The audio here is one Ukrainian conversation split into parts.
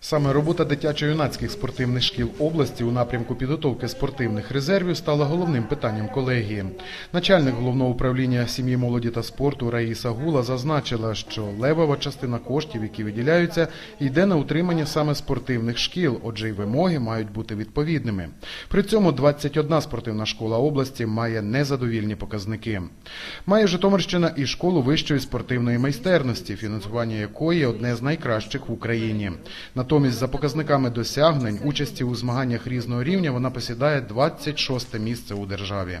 Саме робота дитячо-юнацьких спортивних шкіл області у напрямку підготовки спортивних резервів стала головним питанням колегії. Начальник головного управління сім'ї, молоді та спорту Раїса Гула зазначила, що левова частина коштів, які виділяються, йде на утримання саме спортивних шкіл, отже, й вимоги мають бути відповідними. При цьому 21 спортивна школа області має незадовільні показники. Має Житомирщина і школу вищої спортивної майстерності, фінансування якої одне з найкращих в Україні. Натомість, за показниками досягнень, участі у змаганнях різного рівня вона посідає 26 місце у державі.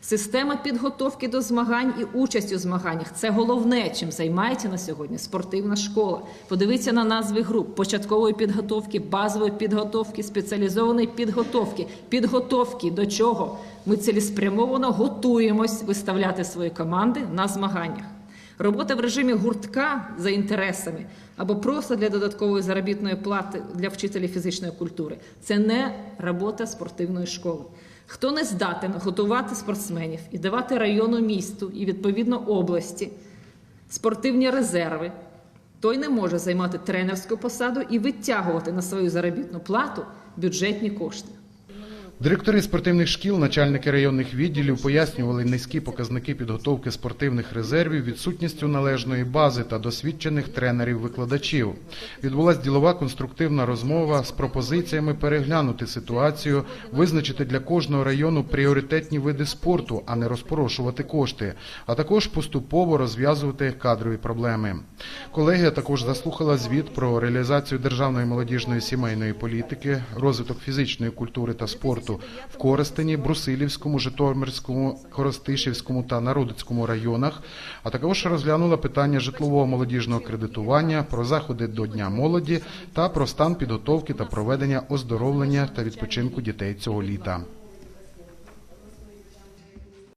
Система підготовки до змагань і участь у змаганнях це головне, чим займається на сьогодні спортивна школа. Подивіться на назви груп початкової підготовки, базової підготовки, спеціалізованої підготовки. Підготовки до чого ми цілеспрямовано готуємось виставляти свої команди на змаганнях. Робота в режимі гуртка за інтересами або просто для додаткової заробітної плати для вчителів фізичної культури це не робота спортивної школи. Хто не здатен готувати спортсменів і давати району місту і відповідно області спортивні резерви, той не може займати тренерську посаду і витягувати на свою заробітну плату бюджетні кошти. Директори спортивних шкіл, начальники районних відділів пояснювали низькі показники підготовки спортивних резервів відсутністю належної бази та досвідчених тренерів-викладачів. Відбулась ділова конструктивна розмова з пропозиціями переглянути ситуацію, визначити для кожного району пріоритетні види спорту, а не розпорошувати кошти, а також поступово розв'язувати кадрові проблеми. Колегія також заслухала звіт про реалізацію державної молодіжної сімейної політики, розвиток фізичної культури та спорту в Коростені, Брусилівському, Житомирському, Коростишівському та Народицькому районах, а також розглянула питання житлового молодіжного кредитування, про заходи до Дня молоді та про стан підготовки та проведення оздоровлення та відпочинку дітей цього літа.